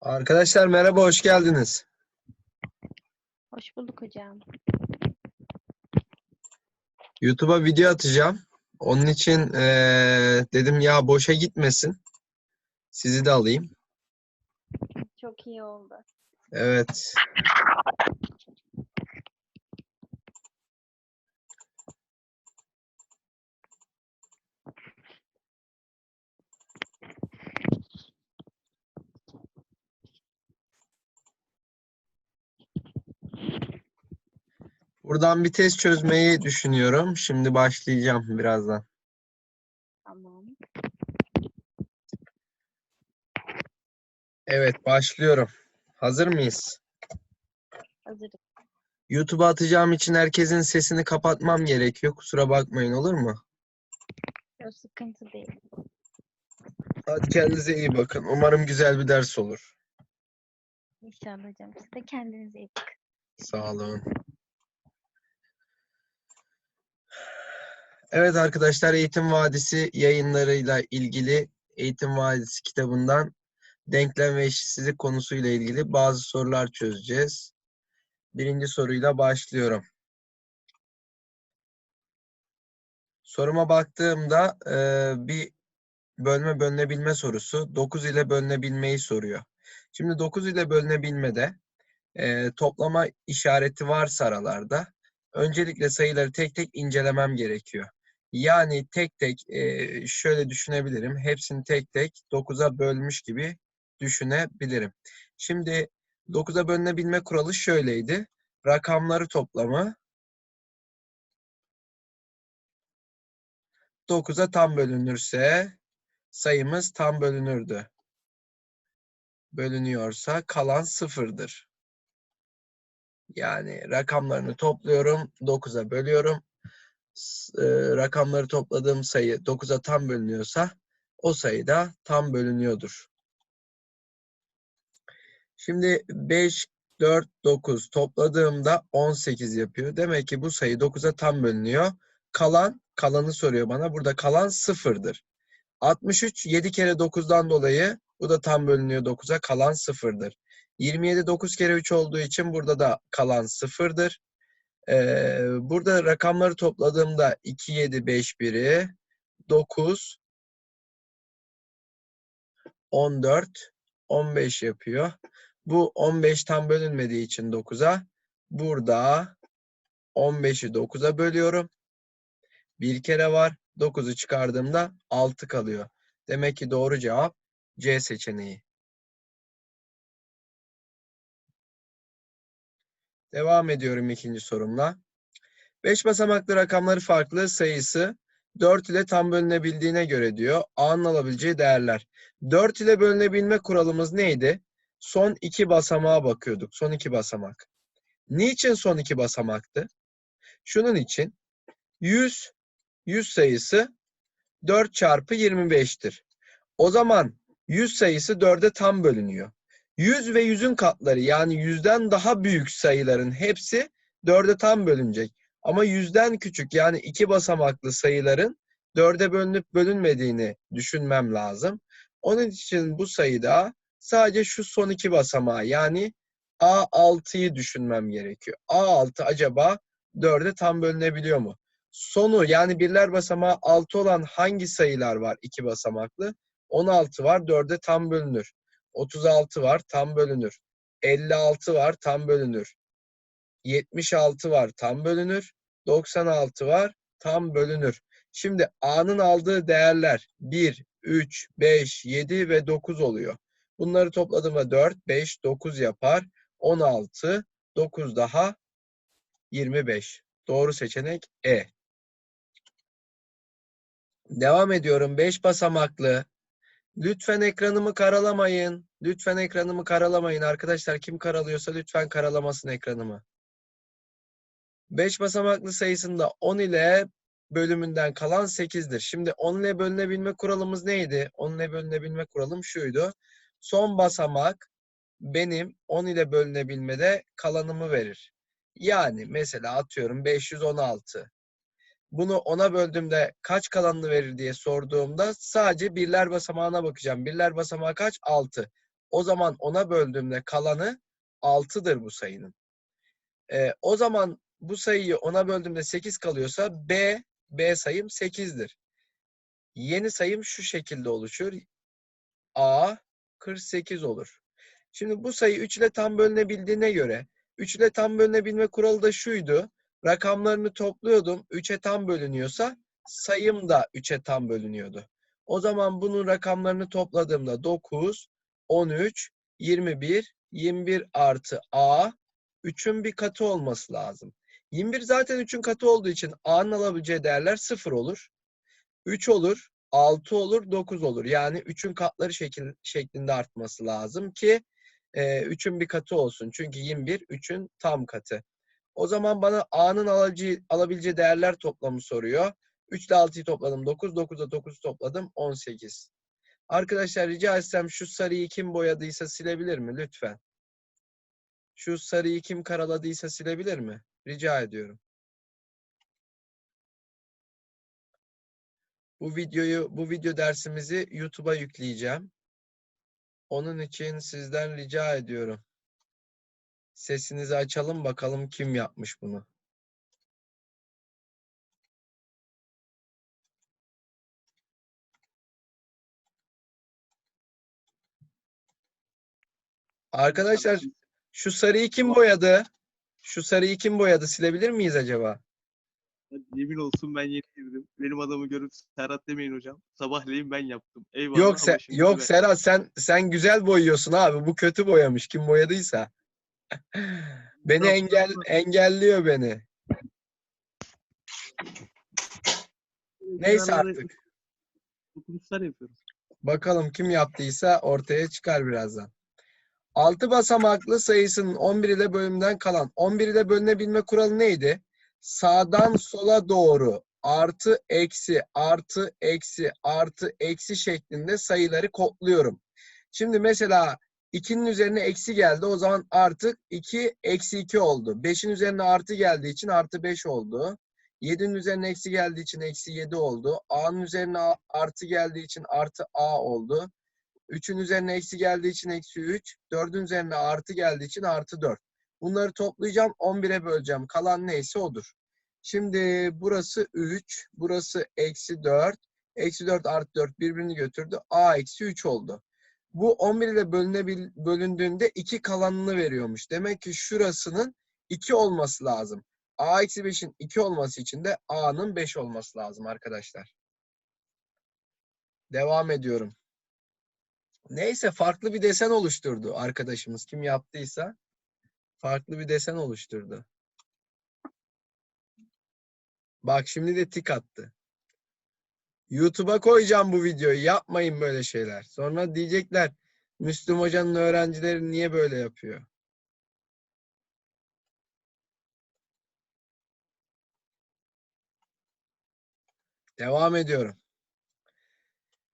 Arkadaşlar merhaba, hoş geldiniz. Hoş bulduk hocam. YouTube'a video atacağım. Onun için eee, dedim ya boşa gitmesin. Sizi de alayım. Çok iyi oldu. Evet. Buradan bir test çözmeyi düşünüyorum. Şimdi başlayacağım birazdan. Tamam. Evet, başlıyorum. Hazır mıyız? Hazırım. YouTube'a atacağım için herkesin sesini kapatmam gerekiyor. Kusura bakmayın olur mu? Yok sıkıntı değil. Hadi kendinize iyi bakın. Umarım güzel bir ders olur. İnşallah hocam. Siz de kendinize iyi bakın. Sağ olun. Evet arkadaşlar Eğitim Vadisi yayınlarıyla ilgili Eğitim Vadisi kitabından denklem ve eşitsizlik konusuyla ilgili bazı sorular çözeceğiz. Birinci soruyla başlıyorum. Soruma baktığımda eee, bir bölme bölünebilme sorusu 9 ile bölünebilmeyi soruyor. Şimdi 9 ile bölünebilmede eee, toplama işareti varsa aralarda öncelikle sayıları tek tek incelemem gerekiyor. Yani tek tek eee, şöyle düşünebilirim. Hepsini tek tek 9'a bölmüş gibi düşünebilirim. Şimdi 9'a bölünebilme kuralı şöyleydi. Rakamları toplamı 9'a tam bölünürse sayımız tam bölünürdü. Bölünüyorsa kalan sıfırdır. Yani rakamlarını topluyorum, 9'a bölüyorum. E, rakamları topladığım sayı 9'a tam bölünüyorsa o sayı da tam bölünüyordur. Şimdi 5, 4, 9 topladığımda 18 yapıyor. Demek ki bu sayı 9'a tam bölünüyor. Kalan, kalanı soruyor bana. Burada kalan sıfırdır. 63 7 kere 9'dan dolayı bu da tam bölünüyor 9'a kalan sıfırdır. 27 9 kere 3 olduğu için burada da kalan sıfırdır. Ee, burada rakamları topladığımda 2 7 5 biri 9 14 15 yapıyor. Bu 15 tam bölünmediği için 9'a burada 15'i 9'a bölüyorum. Bir kere var. 9'u çıkardığımda 6 kalıyor. Demek ki doğru cevap C seçeneği. Devam ediyorum ikinci sorumla. 5 basamaklı rakamları farklı sayısı 4 ile tam bölünebildiğine göre diyor. A'nın alabileceği değerler. 4 ile bölünebilme kuralımız neydi? Son iki basamağa bakıyorduk. Son iki basamak. Niçin son iki basamaktı? Şunun için 100 100 sayısı 4 çarpı 25'tir. O zaman 100 sayısı 4'e tam bölünüyor. 100 ve 100'ün katları yani 100'den daha büyük sayıların hepsi 4'e tam bölünecek. Ama 100'den küçük yani iki basamaklı sayıların 4'e bölünüp bölünmediğini düşünmem lazım. Onun için bu sayıda sadece şu son iki basamağı yani A6'yı düşünmem gerekiyor. A6 acaba 4'e tam bölünebiliyor mu? Sonu yani birler basamağı 6 olan hangi sayılar var iki basamaklı? 16 var 4'e tam bölünür. 36 var tam bölünür. 56 var tam bölünür. 76 var tam bölünür. 96 var tam bölünür. Şimdi A'nın aldığı değerler 1, 3, 5, 7 ve 9 oluyor. Bunları topladığımda 4, 5, 9 yapar. 16, 9 daha 25. Doğru seçenek E. Devam ediyorum. 5 basamaklı. Lütfen ekranımı karalamayın. Lütfen ekranımı karalamayın. Arkadaşlar kim karalıyorsa lütfen karalamasın ekranımı. 5 basamaklı sayısında 10 ile bölümünden kalan 8'dir. Şimdi 10 ile bölünebilme kuralımız neydi? 10 ile bölünebilme kuralım şuydu. Son basamak benim 10 ile bölünebilmede kalanımı verir. Yani mesela atıyorum 516. Bunu 10'a böldüğümde kaç kalanını verir diye sorduğumda sadece birler basamağına bakacağım. Birler basamağı kaç? 6. O zaman ona böldüğümde kalanı 6'dır bu sayının. Ee, o zaman bu sayıyı ona böldüğümde 8 kalıyorsa B, B sayım 8'dir. Yeni sayım şu şekilde oluşur. A 48 olur. Şimdi bu sayı 3 ile tam bölünebildiğine göre 3 ile tam bölünebilme kuralı da şuydu. Rakamlarını topluyordum. 3'e tam bölünüyorsa sayım da 3'e tam bölünüyordu. O zaman bunun rakamlarını topladığımda 9, 13, 21, 21 artı A 3'ün bir katı olması lazım. 21 zaten 3'ün katı olduğu için A'nın alabileceği değerler 0 olur. 3 olur, 6 olur, 9 olur. Yani 3'ün katları şekil, şeklinde artması lazım ki e, 3'ün bir katı olsun. Çünkü 21 3'ün tam katı. O zaman bana A'nın alabileceği, alabileceği değerler toplamı soruyor. 3 ile 6'yı topladım 9, 9 ile 9'u topladım 18. Arkadaşlar rica etsem şu sarıyı kim boyadıysa silebilir mi lütfen? Şu sarıyı kim karaladıysa silebilir mi? Rica ediyorum. Bu videoyu, bu video dersimizi YouTube'a yükleyeceğim. Onun için sizden rica ediyorum. Sesinizi açalım bakalım kim yapmış bunu. Arkadaşlar şu sarıyı kim boyadı? Şu sarıyı kim boyadı? Silebilir miyiz acaba? Yemin olsun ben yeni girdim. Benim adamı görüp Serhat demeyin hocam. Sabahleyin ben yaptım. Eyvallah Yok Se- yok ben- Serhat sen sen güzel boyuyorsun abi. Bu kötü boyamış. Kim boyadıysa. Beni engel engelliyor beni. Neyse artık. Dokunuşlar yapıyoruz. Bakalım kim yaptıysa ortaya çıkar birazdan. 6 basamaklı sayısının 11 ile bölümden kalan 11 ile bölünebilme kuralı neydi? Sağdan sola doğru artı eksi artı eksi artı eksi şeklinde sayıları kodluyorum. Şimdi mesela 2'nin üzerine eksi geldi. O zaman artık 2 eksi 2 oldu. 5'in üzerine artı geldiği için artı 5 oldu. 7'nin üzerine eksi geldiği için eksi 7 oldu. A'nın üzerine artı geldiği için artı A oldu. 3'ün üzerine eksi geldiği için eksi 3. 4'ün üzerine artı geldiği için artı 4. Bunları toplayacağım. 11'e böleceğim. Kalan neyse odur. Şimdi burası 3. Burası eksi 4. Eksi 4 artı 4 birbirini götürdü. A eksi 3 oldu. Bu 11 ile bölünebil, bölündüğünde 2 kalanını veriyormuş. Demek ki şurasının 2 olması lazım. A eksi 5'in 2 olması için de A'nın 5 olması lazım arkadaşlar. Devam ediyorum. Neyse farklı bir desen oluşturdu arkadaşımız. Kim yaptıysa farklı bir desen oluşturdu. Bak şimdi de tik attı. YouTube'a koyacağım bu videoyu. Yapmayın böyle şeyler. Sonra diyecekler Müslüm Hoca'nın öğrencileri niye böyle yapıyor? Devam ediyorum.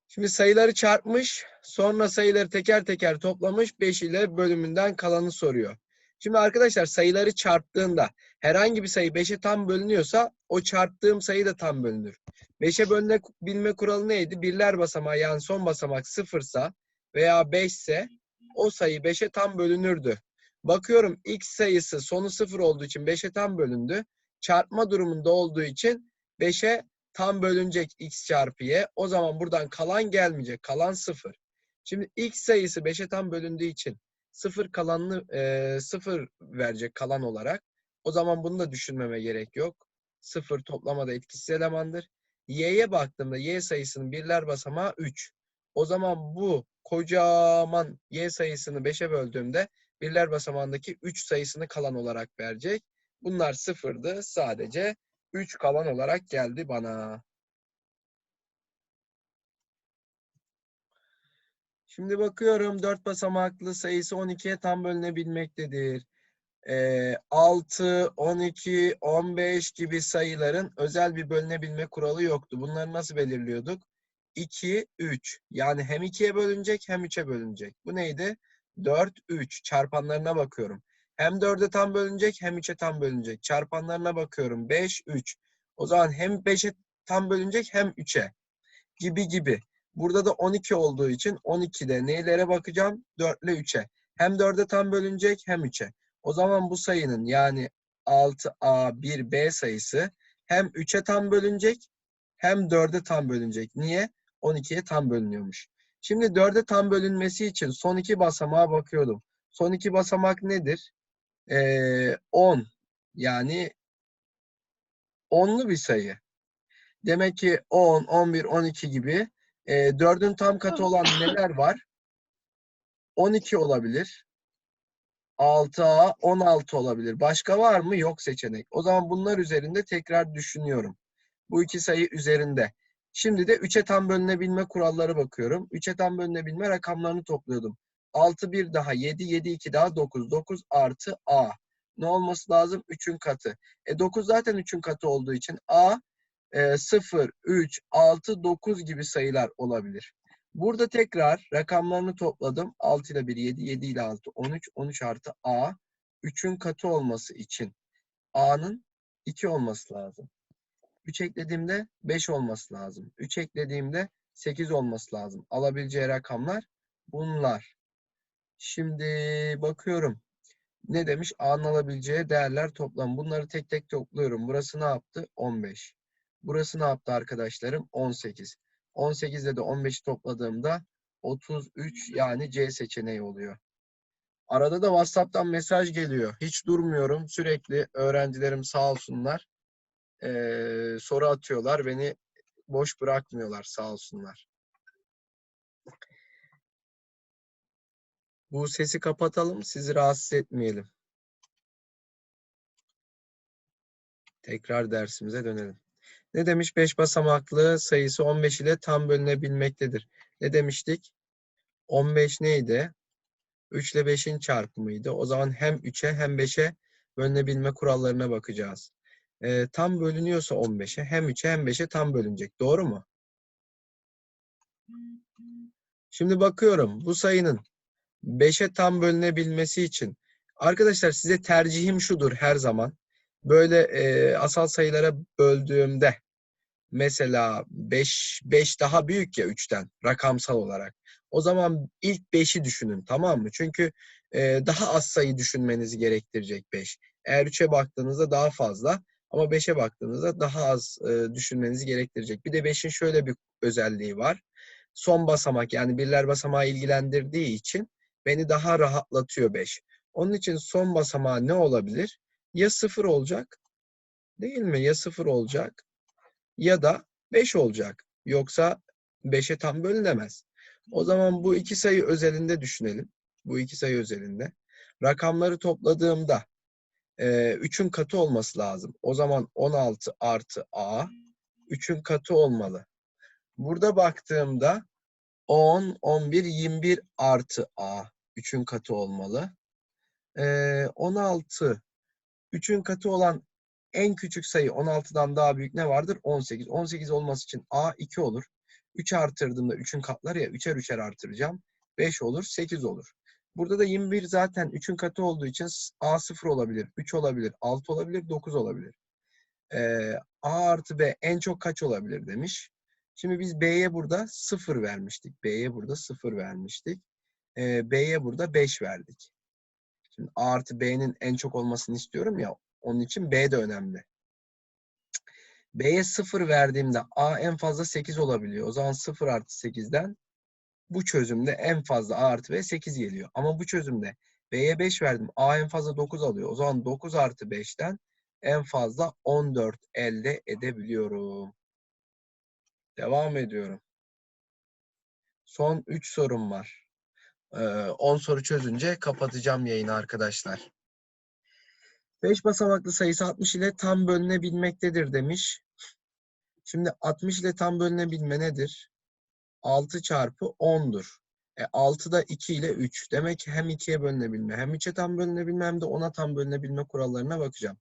Şimdi sayıları çarpmış, sonra sayıları teker teker toplamış, 5 ile bölümünden kalanı soruyor. Şimdi arkadaşlar sayıları çarptığında herhangi bir sayı 5'e tam bölünüyorsa o çarptığım sayı da tam bölünür. 5'e bölünebilme kuralı neydi? Birler basamağı yani son basamak sıfırsa veya 5 ise o sayı 5'e tam bölünürdü. Bakıyorum x sayısı sonu sıfır olduğu için 5'e tam bölündü. Çarpma durumunda olduğu için 5'e tam bölünecek x çarpı y. O zaman buradan kalan gelmeyecek. Kalan 0. Şimdi x sayısı 5'e tam bölündüğü için 0 kalanını e, 0 verecek kalan olarak. O zaman bunu da düşünmeme gerek yok. 0 toplamada etkisiz elemandır. y'ye baktığımda y sayısının birler basamağı 3. O zaman bu kocaman y sayısını 5'e böldüğümde birler basamağındaki 3 sayısını kalan olarak verecek. Bunlar sıfırdı. Sadece 3 kalan olarak geldi bana. Şimdi bakıyorum 4 basamaklı sayısı 12'ye tam bölünebilmektedir. Ee, 6, 12, 15 gibi sayıların özel bir bölünebilme kuralı yoktu. Bunları nasıl belirliyorduk? 2, 3. Yani hem 2'ye bölünecek hem 3'e bölünecek. Bu neydi? 4, 3. Çarpanlarına bakıyorum. Hem 4'e tam bölünecek hem 3'e tam bölünecek. Çarpanlarına bakıyorum. 5, 3. O zaman hem 5'e tam bölünecek hem 3'e. Gibi gibi. Burada da 12 olduğu için 12'de neylere bakacağım? 4 ile 3'e. Hem 4'e tam bölünecek hem 3'e. O zaman bu sayının yani 6A1B sayısı hem 3'e tam bölünecek hem 4'e tam bölünecek. Niye? 12'ye tam bölünüyormuş. Şimdi 4'e tam bölünmesi için son iki basamağa bakıyordum. Son iki basamak nedir? Ee, 10. Yani 10'lu bir sayı. Demek ki 10, 11, 12 gibi e, 4'ün tam katı olan neler var? 12 olabilir. 6A 16 olabilir. Başka var mı? Yok seçenek. O zaman bunlar üzerinde tekrar düşünüyorum. Bu iki sayı üzerinde. Şimdi de 3'e tam bölünebilme kuralları bakıyorum. 3'e tam bölünebilme rakamlarını topluyordum. 6 bir daha 7, 7 2 daha 9. 9 artı A. Ne olması lazım? 3'ün katı. E 9 zaten 3'ün katı olduğu için A e, 0, 3, 6, 9 gibi sayılar olabilir. Burada tekrar rakamlarını topladım. 6 ile 1, 7, 7 ile 6, 13, 13 artı A. 3'ün katı olması için A'nın 2 olması lazım. 3 eklediğimde 5 olması lazım. 3 eklediğimde 8 olması lazım. Alabileceği rakamlar bunlar. Şimdi bakıyorum. Ne demiş? A'nın alabileceği değerler toplam. Bunları tek tek topluyorum. Burası ne yaptı? 15. Burası ne yaptı arkadaşlarım? 18. 18 ile de 15'i topladığımda 33 yani C seçeneği oluyor. Arada da WhatsApp'tan mesaj geliyor. Hiç durmuyorum. Sürekli öğrencilerim sağ olsunlar. Ee, soru atıyorlar. Beni boş bırakmıyorlar sağ olsunlar. Bu sesi kapatalım. Sizi rahatsız etmeyelim. Tekrar dersimize dönelim. Ne demiş? 5 basamaklı sayısı 15 ile tam bölünebilmektedir. Ne demiştik? 15 neydi? 3 ile 5'in çarpımıydı. O zaman hem 3'e hem 5'e bölünebilme kurallarına bakacağız. Ee, tam bölünüyorsa 15'e hem 3'e hem 5'e tam bölünecek. Doğru mu? Şimdi bakıyorum bu sayının 5'e tam bölünebilmesi için arkadaşlar size tercihim şudur her zaman. Böyle e, asal sayılara böldüğümde mesela 5 5 daha büyük ya 3'ten rakamsal olarak. O zaman ilk 5'i düşünün tamam mı? Çünkü e, daha az sayı düşünmenizi gerektirecek 5. Eğer 3'e baktığınızda daha fazla ama 5'e baktığınızda daha az e, düşünmenizi gerektirecek. Bir de 5'in şöyle bir özelliği var. Son basamak yani birler basamağı ilgilendirdiği için beni daha rahatlatıyor 5. Onun için son basamağı ne olabilir? Ya 0 olacak değil mi? Ya 0 olacak ya da 5 olacak. Yoksa 5'e tam bölünemez. O zaman bu iki sayı özelinde düşünelim. Bu iki sayı özelinde. Rakamları topladığımda 3'ün katı olması lazım. O zaman 16 artı A 3'ün katı olmalı. Burada baktığımda 10, 11, 21 artı A 3'ün katı olmalı. Ee, 16 3'ün katı olan en küçük sayı 16'dan daha büyük ne vardır? 18. 18 olması için A 2 olur. 3 artırdığımda 3'ün katları ya 3'er 3'er artıracağım. 5 olur, 8 olur. Burada da 21 zaten 3'ün katı olduğu için A 0 olabilir, 3 olabilir, 6 olabilir, 9 olabilir. Ee, A artı B en çok kaç olabilir demiş. Şimdi biz B'ye burada 0 vermiştik. B'ye burada 0 vermiştik. Ee, B'ye burada 5 verdik. Şimdi A artı B'nin en çok olmasını istiyorum ya. Onun için B de önemli. B'ye 0 verdiğimde A en fazla 8 olabiliyor. O zaman 0 artı 8'den bu çözümde en fazla A artı B 8 geliyor. Ama bu çözümde B'ye 5 verdim. A en fazla 9 alıyor. O zaman 9 artı 5'ten en fazla 14 elde edebiliyorum. Devam ediyorum. Son 3 sorum var. 10 soru çözünce kapatacağım yayını arkadaşlar. 5 basamaklı sayısı 60 ile tam bölünebilmektedir demiş. Şimdi 60 ile tam bölünebilme nedir? 6 çarpı 10'dur. E 6 da 2 ile 3. Demek ki hem 2'ye bölünebilme, hem 3'e tam bölünebilme hem de 10'a tam bölünebilme kurallarına bakacağım.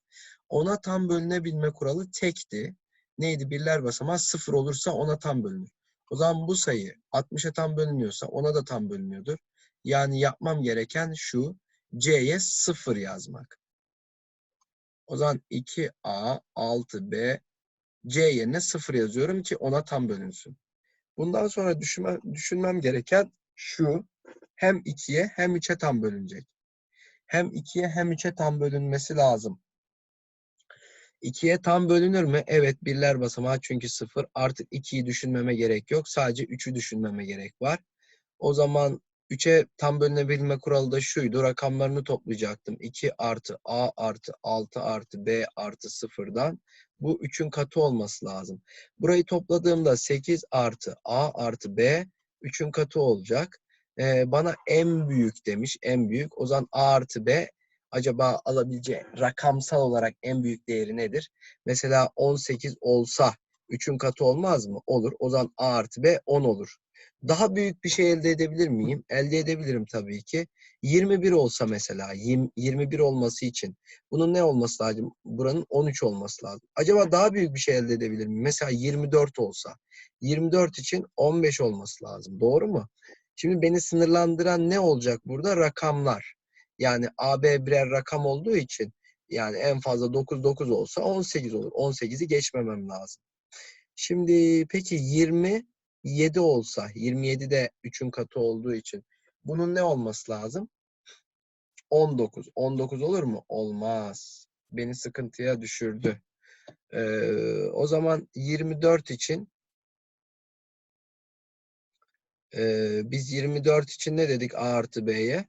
10'a tam bölünebilme kuralı tekti. Neydi? Birler basamağı 0 olursa 10'a tam bölünür. O zaman bu sayı 60'a tam bölünüyorsa 10'a da tam bölünüyordur. Yani yapmam gereken şu. C'ye 0 yazmak. O zaman 2A, 6B, C yerine 0 yazıyorum ki ona tam bölünsün. Bundan sonra düşünmem, düşünmem gereken şu. Hem 2'ye hem 3'e tam bölünecek. Hem 2'ye hem 3'e tam bölünmesi lazım. 2'ye tam bölünür mü? Evet birler basamağı çünkü 0. Artık 2'yi düşünmeme gerek yok. Sadece 3'ü düşünmeme gerek var. O zaman 3'e tam bölünebilme kuralı da şuydu. Rakamlarını toplayacaktım. 2 artı A artı 6 artı B artı 0'dan. Bu 3'ün katı olması lazım. Burayı topladığımda 8 artı A artı B 3'ün katı olacak. Ee, bana en büyük demiş. En büyük. O zaman A artı B acaba alabileceği rakamsal olarak en büyük değeri nedir? Mesela 18 olsa 3'ün katı olmaz mı? Olur. O zaman A artı B 10 olur. Daha büyük bir şey elde edebilir miyim? Elde edebilirim tabii ki. 21 olsa mesela, yirmi- 21 olması için bunun ne olması lazım? Buranın 13 olması lazım. Acaba daha büyük bir şey elde edebilir miyim? Mesela 24 olsa. 24 için 15 olması lazım. Doğru mu? Şimdi beni sınırlandıran ne olacak burada? Rakamlar. Yani AB birer rakam olduğu için yani en fazla 9 9 olsa 18 olur. 18'i geçmemem lazım. Şimdi peki 27 olsa, 27 de 3'ün katı olduğu için bunun ne olması lazım? 19. 19 olur mu? Olmaz. Beni sıkıntıya düşürdü. Ee, o zaman 24 için ee, biz 24 için ne dedik A artı B'ye?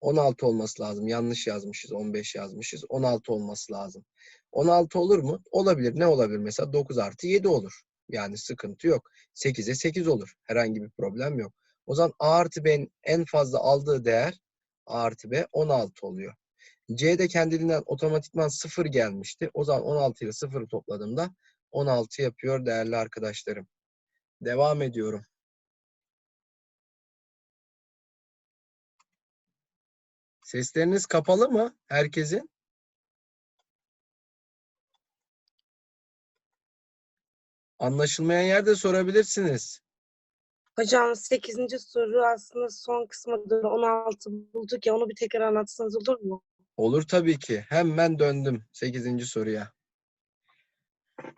16 olması lazım. Yanlış yazmışız. 15 yazmışız. 16 olması lazım. 16 olur mu? Olabilir. Ne olabilir? Mesela 9 artı 7 olur. Yani sıkıntı yok. 8'e 8 olur. Herhangi bir problem yok. O zaman A artı B'nin en fazla aldığı değer A artı B 16 oluyor. C de kendiliğinden otomatikman 0 gelmişti. O zaman 16 ile 0'ı topladığımda 16 yapıyor değerli arkadaşlarım. Devam ediyorum. Sesleriniz kapalı mı herkesin? Anlaşılmayan yerde sorabilirsiniz. Hocam 8. soru aslında son kısmı da 16 bulduk ya onu bir tekrar anlatsanız olur mu? Olur tabii ki. Hemen döndüm 8. soruya.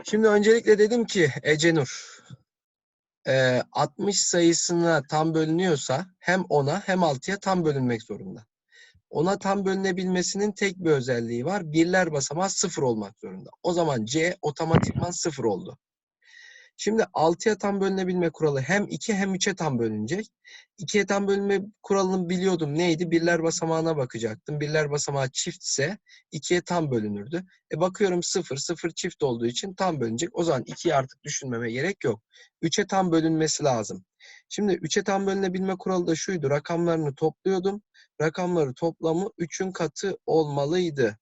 Şimdi öncelikle dedim ki Ecenur, eee 60 sayısına tam bölünüyorsa hem 10'a hem 6'ya tam bölünmek zorunda. Ona tam bölünebilmesinin tek bir özelliği var. Birler basamağı 0 olmak zorunda. O zaman C otomatikman 0 oldu. Şimdi 6'ya tam bölünebilme kuralı hem 2 hem 3'e tam bölünecek. 2'ye tam bölünme kuralını biliyordum. Neydi? Birler basamağına bakacaktım. Birler basamağı çiftse 2'ye tam bölünürdü. E bakıyorum 0, 0 çift olduğu için tam bölünecek. O zaman 2'yi artık düşünmeme gerek yok. 3'e tam bölünmesi lazım. Şimdi 3'e tam bölünebilme kuralı da şuydu. Rakamlarını topluyordum. Rakamları toplamı 3'ün katı olmalıydı.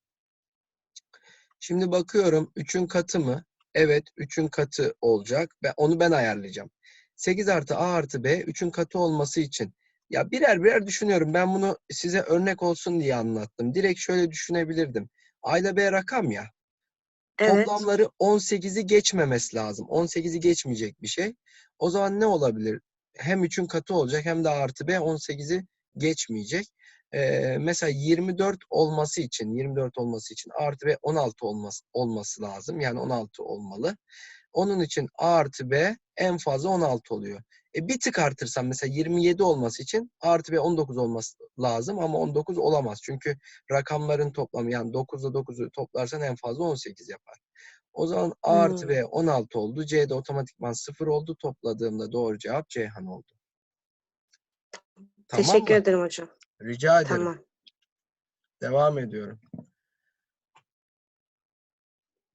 Şimdi bakıyorum 3'ün katı mı? Evet 3'ün katı olacak. ve onu ben ayarlayacağım. 8 artı A artı B 3'ün katı olması için. Ya birer birer düşünüyorum. Ben bunu size örnek olsun diye anlattım. Direkt şöyle düşünebilirdim. A ile B rakam ya. Evet. Toplamları 18'i geçmemesi lazım. 18'i geçmeyecek bir şey. O zaman ne olabilir? Hem 3'ün katı olacak hem de A artı B 18'i geçmeyecek. Mesela 24 olması için, 24 olması için A artı B 16 olması, olması lazım. Yani 16 olmalı. Onun için A artı B en fazla 16 oluyor. E bir tık artırsam mesela 27 olması için A artı B 19 olması lazım ama 19 olamaz. Çünkü rakamların toplamı yani 9 ile 9'u toplarsan en fazla 18 yapar. O zaman A artı Hmm. B 16 oldu. C de otomatikman 0 oldu. Topladığımda doğru cevap Ceyhan oldu. Tamam Teşekkür mı? ederim hocam. Rica ederim. Tamam. Devam ediyorum.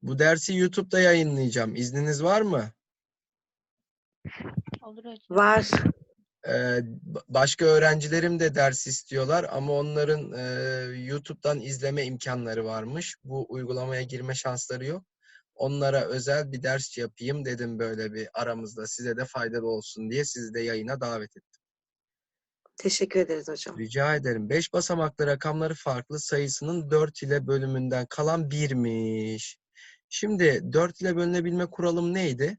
Bu dersi YouTube'da yayınlayacağım. İzniniz var mı? Olur hocam. Var. Ee, ba- başka öğrencilerim de ders istiyorlar ama onların e, YouTube'dan izleme imkanları varmış. Bu uygulamaya girme şansları yok. Onlara özel bir ders yapayım dedim böyle bir aramızda. Size de faydalı olsun diye sizi de yayına davet ettim. Teşekkür ederiz hocam. Rica ederim. 5 basamaklı rakamları farklı sayısının 4 ile bölümünden kalan 1'miş. Şimdi 4 ile bölünebilme kuralım neydi?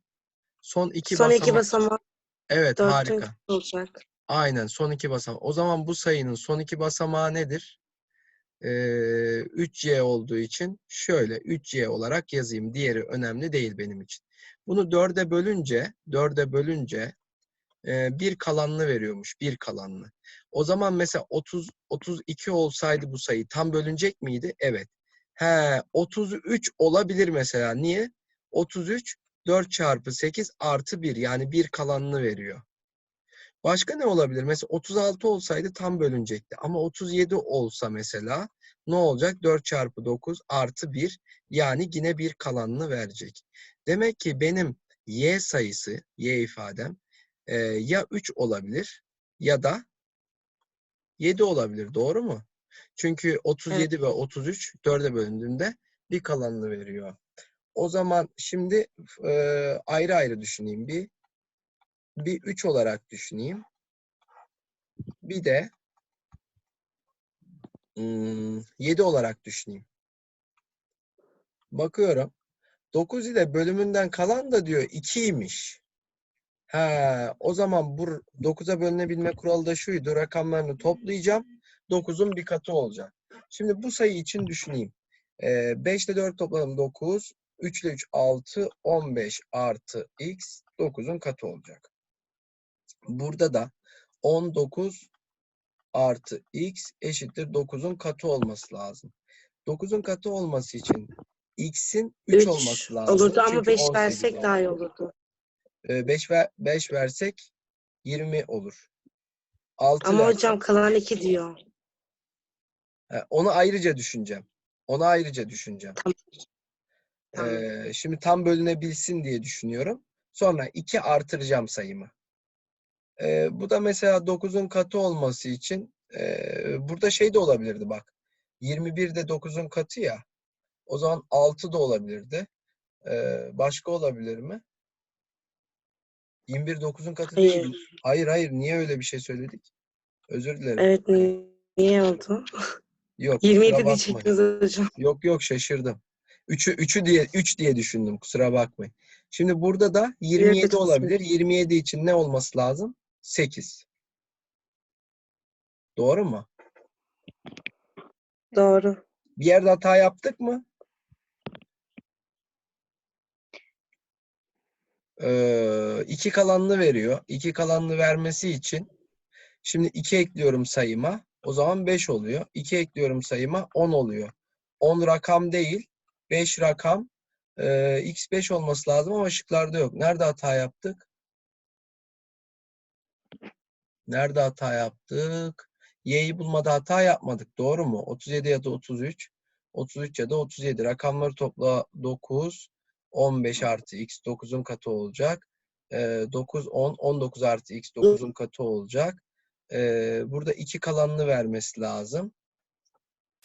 Son iki Son iki basamak. basamak Evet harika. olacak. Aynen son iki basamak. O zaman bu sayının son iki basamağı nedir? Ee, 3y olduğu için şöyle 3y olarak yazayım. Diğeri önemli değil benim için. Bunu 4'e bölünce 4'e bölünce bir kalanını veriyormuş. Bir kalanını. O zaman mesela 30 32 olsaydı bu sayı tam bölünecek miydi? Evet. He, 33 olabilir mesela. Niye? 33 4 çarpı 8 artı 1 yani bir kalanını veriyor. Başka ne olabilir? Mesela 36 olsaydı tam bölünecekti. Ama 37 olsa mesela ne olacak? 4 çarpı 9 artı 1 yani yine bir kalanını verecek. Demek ki benim y sayısı, y ifadem e, ya 3 olabilir ya da 7 olabilir. Doğru mu? Çünkü 37 ve 33 4'e bölündüğünde bir kalanını veriyor. O zaman şimdi e, ayrı ayrı düşüneyim. Bir bir 3 olarak düşüneyim. Bir de hmm, 7 olarak düşüneyim. Bakıyorum. 9 ile bölümünden kalan da diyor 2'ymiş. Ha, o zaman bu 9'a bölünebilme kuralı da şuydu. Rakamlarını toplayacağım. 9'un bir katı olacak. Şimdi bu sayı için düşüneyim. Ee, 5 ile 4 topladım 9. 3 ile 3 6. 15 artı x 9'un katı olacak. Burada da 19 artı x eşittir 9'un katı olması lazım. 9'un katı olması için x'in 3 3 olması lazım. olurdu ama Çünkü 5 18 versek daha iyi olurdu. 5 ver, 5 versek 20 olur. 6 Ama versek, hocam kalan 2 diyor. Onu ayrıca düşüneceğim. Onu ayrıca düşüneceğim. Tamam. Ee, şimdi tam bölünebilsin diye düşünüyorum. Sonra 2 artıracağım sayımı. Ee, bu da mesela 9'un katı olması için ee, burada şey de olabilirdi bak. 21 de 9'un katı ya. O zaman 6 da olabilirdi. Ee, başka olabilir mi? 21 9'un katı değil. Hayır. Hayır hayır. Niye öyle bir şey söyledik? Özür dilerim. Evet niye, oldu? Yok. kusura 27 bakmayın. diyecektiniz hocam. Yok yok şaşırdım. 3'ü 3'ü diye 3 diye düşündüm. Kusura bakmayın. Şimdi burada da 27 Evet, olabilir. 27 için ne olması lazım? 8. Doğru mu? Doğru. Bir yerde hata yaptık mı? Ee, iki kalanını veriyor. İki kalanını vermesi için şimdi 2 ekliyorum sayıma. O zaman 5 oluyor. 2 ekliyorum sayıma 10 oluyor. 10 rakam değil. 5 rakam. Ee, x5 olması lazım ama şıklarda yok. Nerede hata yaptık? Nerede hata yaptık? Y'yi bulmada hata yapmadık. Doğru mu? 37 ya da 33. 33 ya da 37. Rakamları topla 9. 15 artı x 9'un katı olacak. Ee, 9, 10, 19 artı x 9'un katı olacak. Ee, burada 2 kalanını vermesi lazım.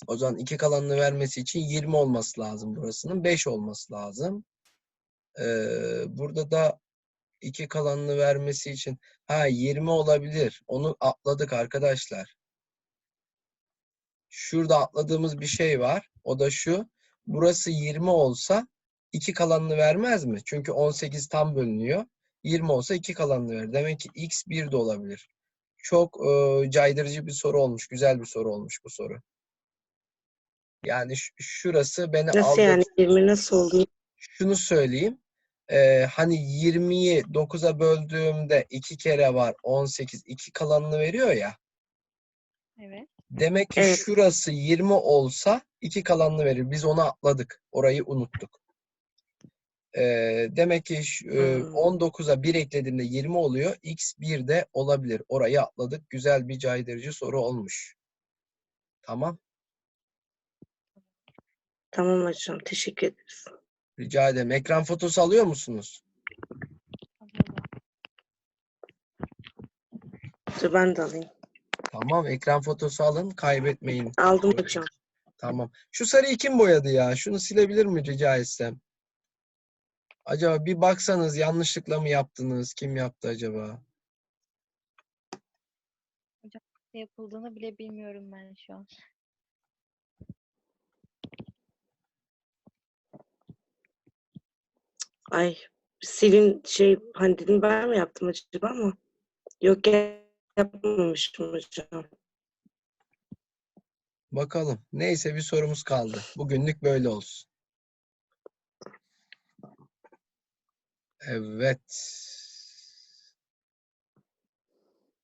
O zaman 2 kalanını vermesi için 20 olması lazım burasının. 5 olması lazım. Ee, burada da 2 kalanını vermesi için ha 20 olabilir. Onu atladık arkadaşlar. Şurada atladığımız bir şey var. O da şu. Burası 20 olsa 2 kalanını vermez mi? Çünkü 18 tam bölünüyor. 20 olsa 2 kalanını verir. Demek ki x 1 de olabilir. Çok e, caydırıcı bir soru olmuş. Güzel bir soru olmuş bu soru. Yani şurası beni Nasıl yani 20 nasıl oldu? Şunu söyleyeyim. E, hani 20'yi 9'a böldüğümde 2 kere var 18. 2 kalanını veriyor ya. Evet. Demek ki Evet. şurası 20 olsa 2 kalanını verir. Biz onu atladık. Orayı unuttuk. Ee, demek ki e, Hmm. 19'a 1 eklediğimde 20 oluyor. X 1 de olabilir. Orayı atladık. Güzel bir caydırıcı soru olmuş. Tamam. Tamam hocam teşekkür ederiz. Rica ederim. Ekran fotosu alıyor musunuz? Dur ben de alayım. Tamam. Ekran fotosu alın. Kaybetmeyin. Aldım hocam. Tamam. Şu sarıyı kim boyadı ya? Şunu silebilir mi rica etsem? Acaba bir baksanız yanlışlıkla mı yaptınız? Kim yaptı acaba? Ne yapıldığını bile bilmiyorum ben şu an. Ay Selin şey hani dedim ben mi yaptım acaba ama yok ya- yapmamışım hocam. Bakalım. Neyse bir sorumuz kaldı. Bugünlük böyle olsun. Evet.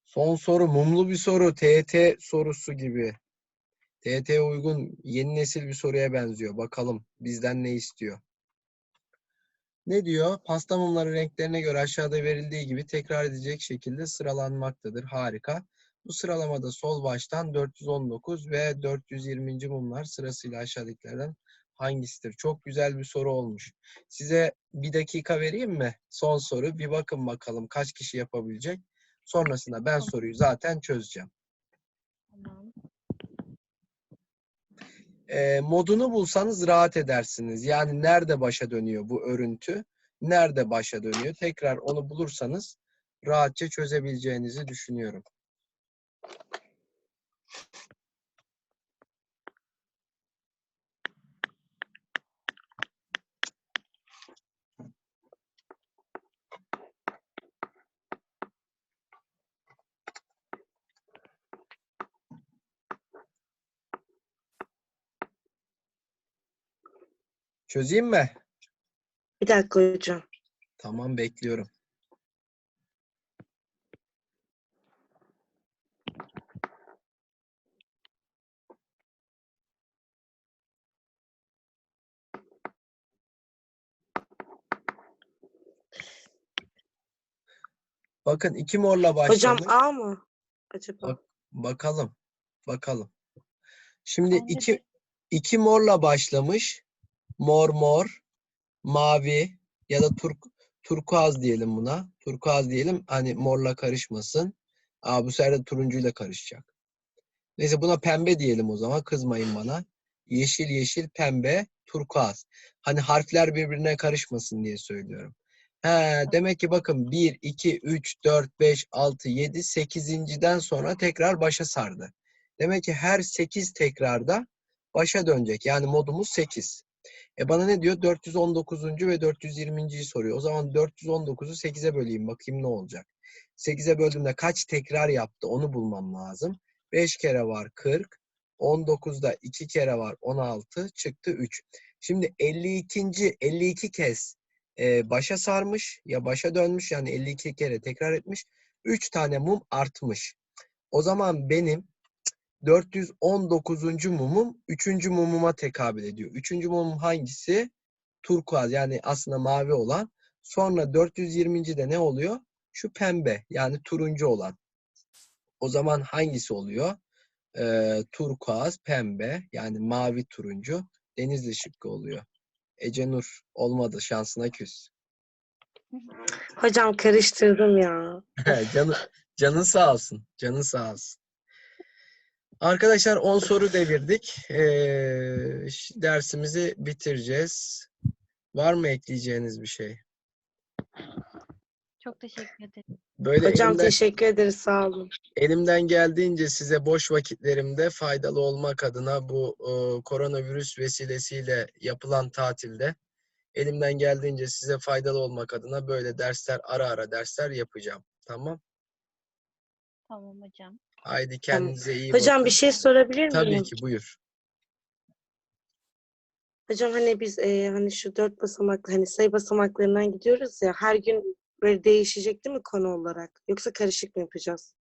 Son soru mumlu bir soru. TET sorusu gibi. TET'ye uygun yeni nesil bir soruya benziyor. Bakalım bizden ne istiyor? Ne diyor? Pasta mumları renklerine göre aşağıda verildiği gibi tekrar edecek şekilde sıralanmaktadır. Harika. Bu sıralamada sol baştan 419 ve 420. mumlar sırasıyla aşağıdakilerden hangisidir? Çok güzel bir soru olmuş. Size bir dakika vereyim mi? Son soru. Bir bakın bakalım kaç kişi yapabilecek. Sonrasında ben soruyu zaten çözeceğim. Tamam. e, modunu bulsanız rahat edersiniz. Yani nerede başa dönüyor bu örüntü? Nerede başa dönüyor? Tekrar onu bulursanız rahatça çözebileceğinizi düşünüyorum. Çözeyim mi? Bir dakika hocam. Tamam bekliyorum. Bakın iki morla Hocam başladık. A mı? Acaba? Bak- Bakalım. Bakalım. Şimdi iki iki morla başlamış. Mor mor, mavi ya da turk turkuaz diyelim buna. Turkuaz diyelim. Hani morla karışmasın. Aa, bu sefer de turuncuyla karışacak. Neyse buna pembe diyelim o zaman. Kızmayın bana. Yeşil yeşil pembe turkuaz. Hani harfler birbirine karışmasın diye söylüyorum. He, demek ki bakın 1, 2, 3, 4, 5, 6, 7, 8.den sonra tekrar başa sardı. Demek ki her 8 tekrarda başa dönecek. Yani modumuz 8. E bana ne diyor? 419. ve 420.yi soruyor. O zaman 419'u 8'e böleyim bakayım ne olacak. 8'e böldüğümde kaç tekrar yaptı onu bulmam lazım. 5 kere var 40. 19'da 2 kere var 16. Çıktı 3. Şimdi 52. 52 kez e, başa sarmış ya başa dönmüş yani 52 kere tekrar etmiş. 3 tane mum artmış. O zaman benim 419. mumum 3. mumuma tekabül ediyor. 3. mumum hangisi? Turkuaz yani aslında mavi olan. Sonra 420. de ne oluyor? Şu pembe yani turuncu olan. O zaman hangisi oluyor? Ee, turkuaz, pembe yani mavi turuncu. Denizli şıkkı oluyor. Ece Nur olmadı şansına küs. Hocam karıştırdım ya. canın, canın sağ olsun. Canın sağ olsun. Arkadaşlar 10 soru devirdik. Ee, dersimizi bitireceğiz. Var mı ekleyeceğiniz bir şey? Çok teşekkür ederim. Böyle Hocam elimden, teşekkür ederiz. Sağ olun. elimden geldiğince size boş vakitlerimde faydalı olmak adına bu e, koronavirüs vesilesiyle yapılan tatilde elimden geldiğince size faydalı olmak adına böyle dersler ara ara dersler yapacağım. Tamam? Tamam hocam. Haydi kendinize iyi Hocam bakın. bir şey sorabilir miyim? Tabii ki buyur. Hocam hani biz e, hani şu dört basamaklı hani sayı basamaklarından gidiyoruz ya her gün böyle değişecek değil mi konu olarak? Yoksa karışık mı yapacağız?